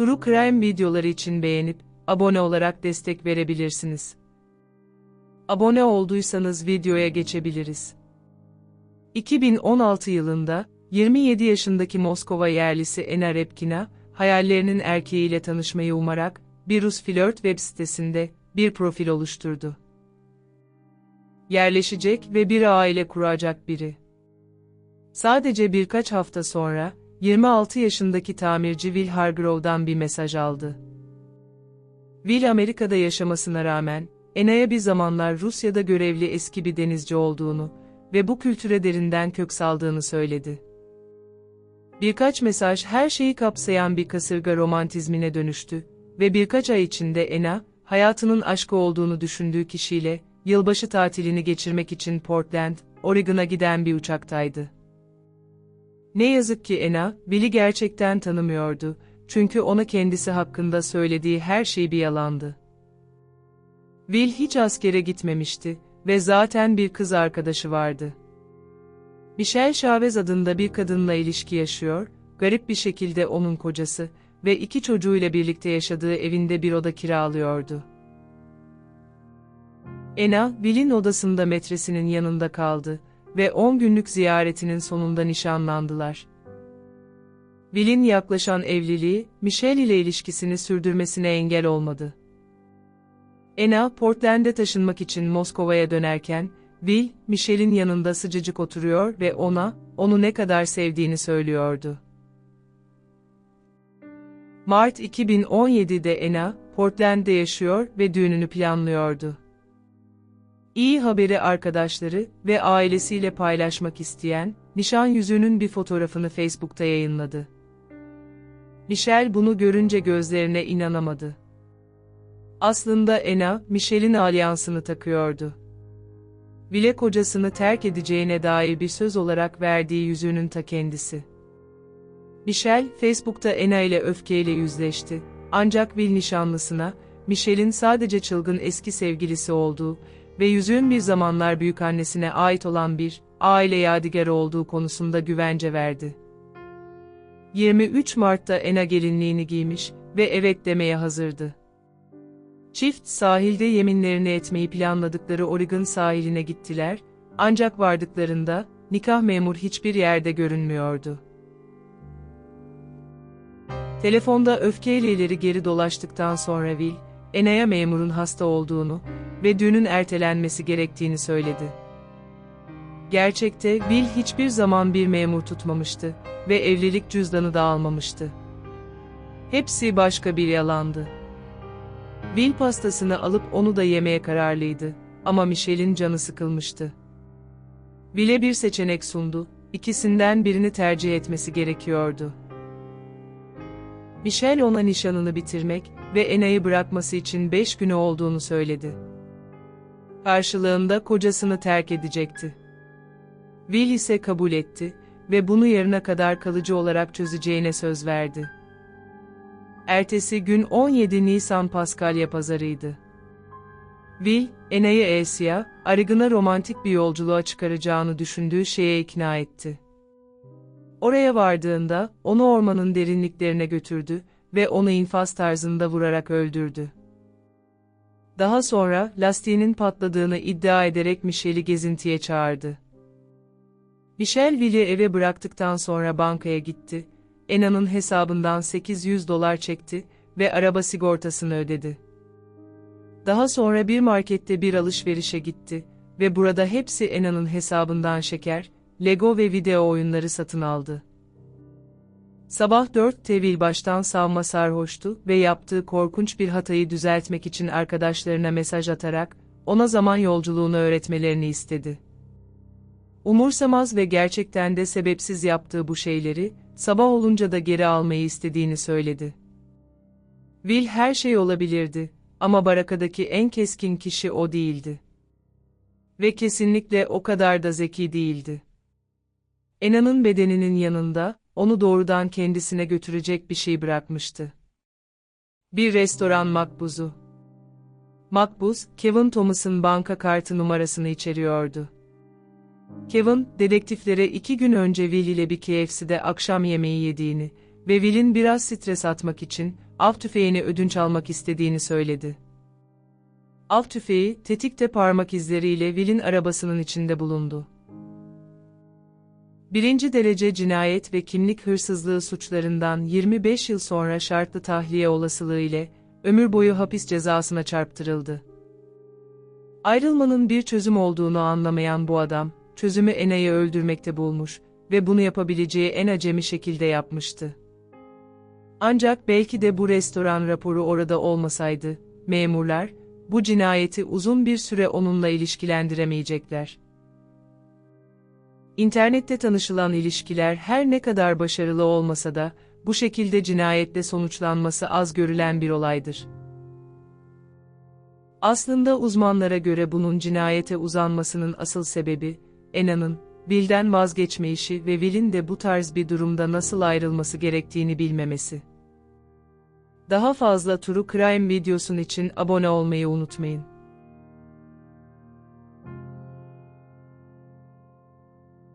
True Crime videoları için beğenip, abone olarak destek verebilirsiniz. Abone olduysanız videoya geçebiliriz. 2016 yılında, 27 yaşındaki Moskova yerlisi Ena Repkina, hayallerinin erkeğiyle tanışmayı umarak, bir Rus flört web sitesinde bir profil oluşturdu. Yerleşecek ve bir aile kuracak biri. Sadece birkaç hafta sonra, 26 yaşındaki tamirci Will Hargrove'dan bir mesaj aldı. Will Amerika'da yaşamasına rağmen, Ena'ya bir zamanlar Rusya'da görevli eski bir denizci olduğunu ve bu kültüre derinden kök saldığını söyledi. Birkaç mesaj her şeyi kapsayan bir kasırga romantizmine dönüştü ve birkaç ay içinde Ena, hayatının aşkı olduğunu düşündüğü kişiyle, yılbaşı tatilini geçirmek için Portland, Oregon'a giden bir uçaktaydı. Ne yazık ki Ena, Bill'i gerçekten tanımıyordu, çünkü ona kendisi hakkında söylediği her şey bir yalandı. Will hiç askere gitmemişti ve zaten bir kız arkadaşı vardı. Michelle Chavez adında bir kadınla ilişki yaşıyor, garip bir şekilde onun kocası ve iki çocuğuyla birlikte yaşadığı evinde bir oda kiralıyordu. Ena, Will'in odasında metresinin yanında kaldı ve 10 günlük ziyaretinin sonunda nişanlandılar. Will'in yaklaşan evliliği, Michelle ile ilişkisini sürdürmesine engel olmadı. Ena, Portland'e taşınmak için Moskova'ya dönerken, Will, Michelle'in yanında sıcacık oturuyor ve ona, onu ne kadar sevdiğini söylüyordu. Mart 2017'de Ena, Portland'de yaşıyor ve düğününü planlıyordu. İyi haberi arkadaşları ve ailesiyle paylaşmak isteyen, nişan yüzüğünün bir fotoğrafını Facebook'ta yayınladı. Michelle bunu görünce gözlerine inanamadı. Aslında Ena, Michelle'in alyansını takıyordu. Bile kocasını terk edeceğine dair bir söz olarak verdiği yüzüğünün ta kendisi. Michelle, Facebook'ta Ena ile öfkeyle yüzleşti. Ancak Will nişanlısına, Michelle'in sadece çılgın eski sevgilisi olduğu ve yüzüğün bir zamanlar büyükannesine ait olan bir aile yadigarı olduğu konusunda güvence verdi. 23 Mart'ta Ena gelinliğini giymiş ve evet demeye hazırdı. Çift sahilde yeminlerini etmeyi planladıkları Oregon sahiline gittiler, ancak vardıklarında nikah memur hiçbir yerde görünmüyordu. Telefonda öfkeyle ileri geri dolaştıktan sonra Will, Ena'ya memurun hasta olduğunu ve düğünün ertelenmesi gerektiğini söyledi. Gerçekte Will hiçbir zaman bir memur tutmamıştı ve evlilik cüzdanı da almamıştı. Hepsi başka bir yalandı. Will pastasını alıp onu da yemeye kararlıydı ama Michelle'in canı sıkılmıştı. Will'e bir seçenek sundu, ikisinden birini tercih etmesi gerekiyordu. Michelle ona nişanını bitirmek ve Ena'yı bırakması için beş günü olduğunu söyledi. Karşılığında kocasını terk edecekti. Will ise kabul etti ve bunu yarına kadar kalıcı olarak çözeceğine söz verdi. Ertesi gün 17 Nisan Paskalya pazarıydı. Will, Ena'yı Asia, Arıgın'a romantik bir yolculuğa çıkaracağını düşündüğü şeye ikna etti. Oraya vardığında, onu ormanın derinliklerine götürdü ve onu infaz tarzında vurarak öldürdü. Daha sonra, lastiğinin patladığını iddia ederek Michelle'i gezintiye çağırdı. Michelle Will'i eve bıraktıktan sonra bankaya gitti, Ena'nın hesabından 800 dolar çekti ve araba sigortasını ödedi. Daha sonra bir markette bir alışverişe gitti ve burada hepsi Ena'nın hesabından şeker, Lego ve video oyunları satın aldı. Sabah 4 tevil baştan savma sarhoştu ve yaptığı korkunç bir hatayı düzeltmek için arkadaşlarına mesaj atarak, ona zaman yolculuğunu öğretmelerini istedi. Umursamaz ve gerçekten de sebepsiz yaptığı bu şeyleri, sabah olunca da geri almayı istediğini söyledi. Will her şey olabilirdi ama barakadaki en keskin kişi o değildi. Ve kesinlikle o kadar da zeki değildi. Ena'nın bedeninin yanında, onu doğrudan kendisine götürecek bir şey bırakmıştı. Bir restoran makbuzu. Makbuz, Kevin Thomas'ın banka kartı numarasını içeriyordu. Kevin, dedektiflere iki gün önce Will ile bir KFC'de akşam yemeği yediğini ve Will'in biraz stres atmak için av tüfeğini ödünç almak istediğini söyledi. Av tüfeği, tetikte parmak izleriyle Will'in arabasının içinde bulundu. Birinci derece cinayet ve kimlik hırsızlığı suçlarından 25 yıl sonra şartlı tahliye olasılığı ile ömür boyu hapis cezasına çarptırıldı. Ayrılmanın bir çözüm olduğunu anlamayan bu adam, çözümü Ena'yı öldürmekte bulmuş ve bunu yapabileceği en acemi şekilde yapmıştı. Ancak belki de bu restoran raporu orada olmasaydı, memurlar, bu cinayeti uzun bir süre onunla ilişkilendiremeyecekler. İnternette tanışılan ilişkiler her ne kadar başarılı olmasa da, bu şekilde cinayetle sonuçlanması az görülen bir olaydır. Aslında uzmanlara göre bunun cinayete uzanmasının asıl sebebi, Ena'nın, Bill'den vazgeçmeyişi ve Will'in de bu tarz bir durumda nasıl ayrılması gerektiğini bilmemesi. Daha fazla True Crime videosun için abone olmayı unutmayın.